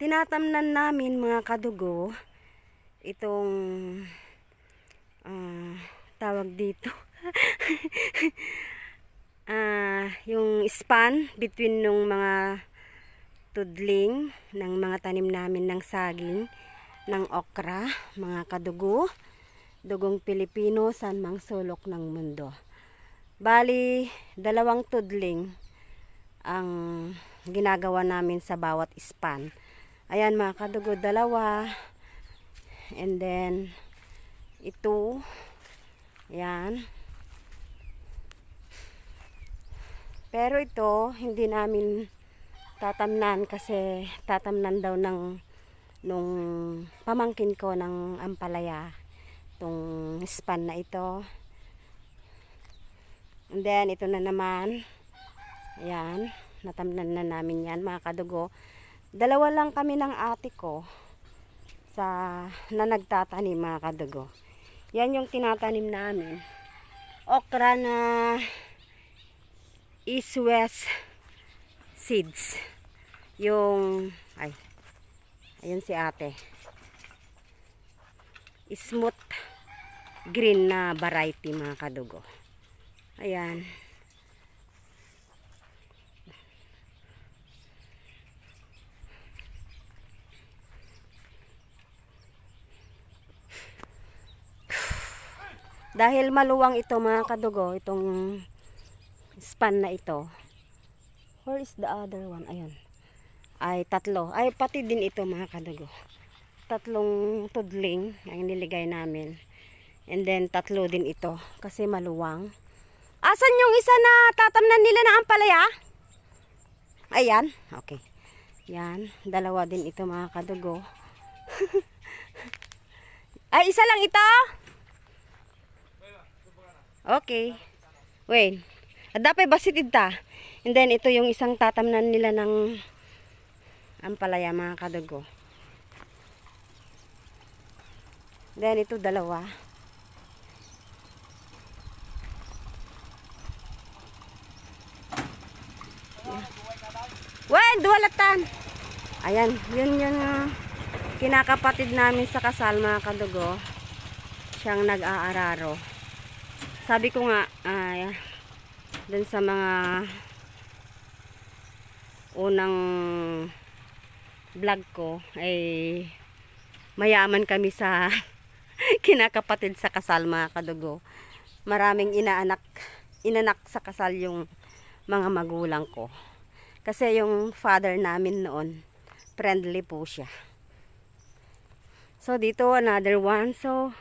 tinatamnan namin mga kadugo itong ah, tawag dito ah yung span between nung mga tudling ng mga tanim namin ng saging ng okra, mga kadugo, dugong Pilipino sa mang sulok ng mundo. Bali, dalawang tudling ang ginagawa namin sa bawat span. Ayan mga kadugo, dalawa. And then, ito. Ayan. Pero ito, hindi namin tatamnan kasi tatamnan daw ng nung pamangkin ko ng ampalaya tong span na ito and then ito na naman ayan natamnan na namin yan mga kadugo dalawa lang kami ng ate ko sa na nagtatanim mga kadugo yan yung tinatanim namin okra na east west seeds. Yung, ay, ayun si ate. Smooth green na variety mga kadugo. Ayan. Dahil maluwang ito mga kadugo, itong span na ito. Where is the other one? Ayan. Ay, tatlo. Ay, pati din ito mga kadugo. Tatlong tudling ang niligay namin. And then, tatlo din ito. Kasi maluwang. Asan yung isa na tatamnan nila na ampalaya? Ayan. Okay. Yan. Dalawa din ito mga kadugo. Ay, isa lang ito? Okay. Wait. Dapat basitid ta. And then ito yung isang tatamnan nila ng ampalaya mga kadugo. Then ito dalawa. Wen, duwalatan. Ayan, yun yung uh, kinakapatid namin sa kasal mga kadugo. Siyang nag-aararo. Sabi ko nga, ay, dun sa mga unang vlog ko ay mayaman kami sa kinakapatid sa kasal mga kadugo. Maraming inaanak, inanak sa kasal yung mga magulang ko. Kasi yung father namin noon, friendly po siya. So dito another one. So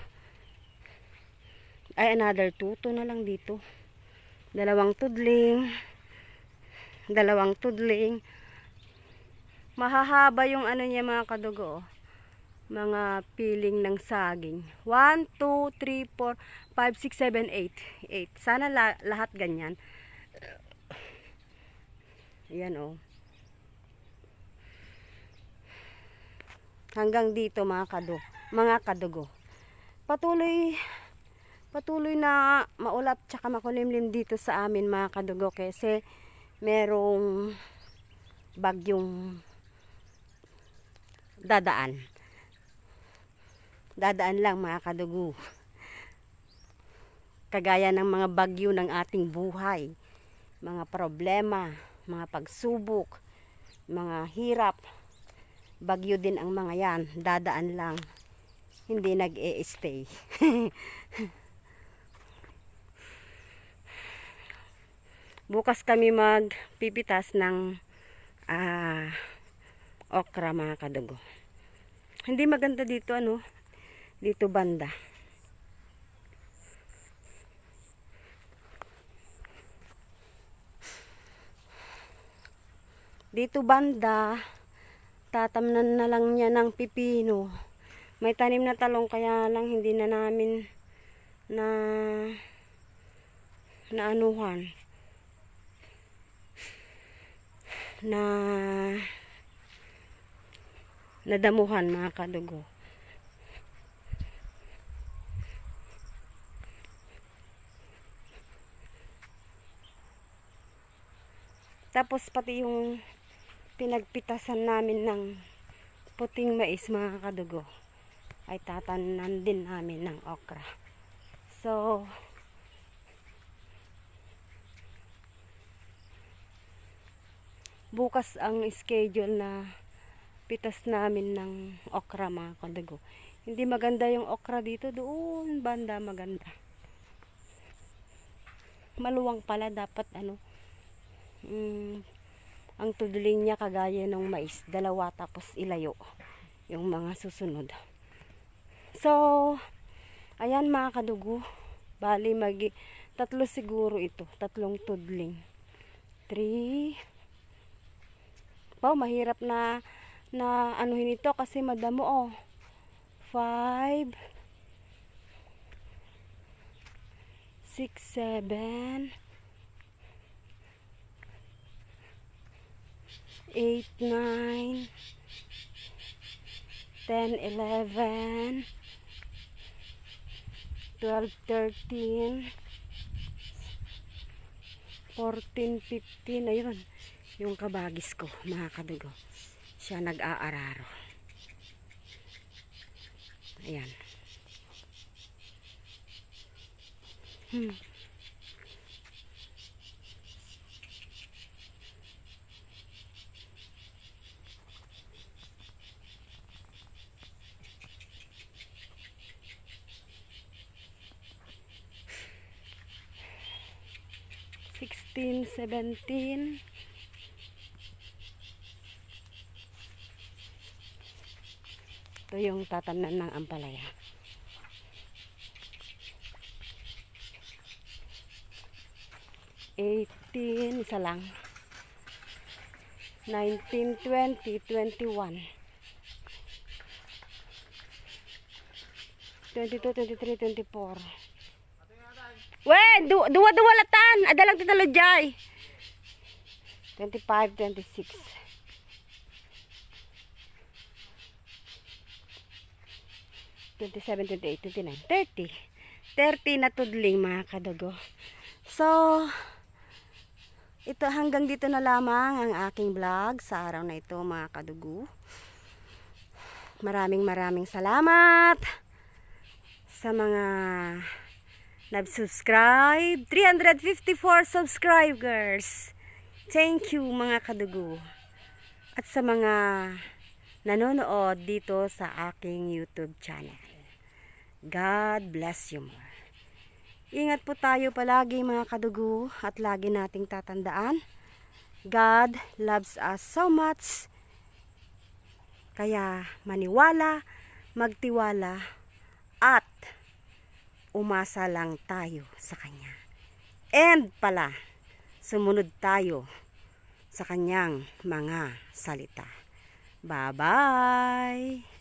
ay another two. Two na lang dito. Dalawang tudling. Dalawang tudling. Mahahaba yung ano niya mga kadugo. oh. Mga piling ng saging. 1, 2, 3, 4, 5, 6, 7, 8. 8. Sana la lahat ganyan. Ayan oh. Hanggang dito mga kadu, mga kadugo. Patuloy patuloy na maulap tsaka makulimlim dito sa amin mga kadugo kasi merong bagyong dadaan. Dadaan lang mga kadugo. Kagaya ng mga bagyo ng ating buhay. Mga problema, mga pagsubok, mga hirap. Bagyo din ang mga yan. Dadaan lang. Hindi nag-e-stay. Bukas kami magpipitas ng ah, okra mga kadugo. Hindi maganda dito ano, dito banda. Dito banda, tatamnan na lang niya ng pipino. May tanim na talong kaya lang hindi na namin na naanuhan na nadamuhan mga kadugo. Tapos pati yung pinagpitasan namin ng puting mais mga kadugo ay tatanan din namin ng okra. So, bukas ang schedule na pitas namin ng okra mga kadugo. Hindi maganda yung okra dito. Doon banda maganda. Maluwang pala dapat ano. Mm, ang tudling niya kagaya ng mais. Dalawa tapos ilayo. Yung mga susunod. So, ayan mga kadugo. Bali magi tatlo siguro ito. Tatlong tudling. Three. Wow, mahirap na na anuhin ito kasi madamo oh. Five. Six, seven. Eight, nine. Ten, eleven. Twelve, thirteen. Fourteen, fifteen. Ayun. Yung kabagis ko, mga kadugo. Siya nag-aararo. Ayan. Hmm. Sixteen, seventeen. Ito yung tatanan ng ampalaya. Eighteen, isa lang. Nineteen, twenty, twenty-one. Twenty-two, twenty-three, twenty-four. Wen, du duwa duwa latan. Adalang titalo jay. Twenty-five, twenty-six. 27, 28, 29, 30. 30 na tudling mga kadugo. So, ito hanggang dito na lamang ang aking vlog sa araw na ito mga kadugo. Maraming maraming salamat sa mga nag-subscribe. 354 subscribers. Thank you mga kadugo. At sa mga nanonood dito sa aking YouTube channel. God bless you more. Ingat po tayo palagi mga kadugo at lagi nating tatandaan. God loves us so much. Kaya maniwala, magtiwala at umasa lang tayo sa Kanya. And pala, sumunod tayo sa Kanyang mga salita. Bye-bye!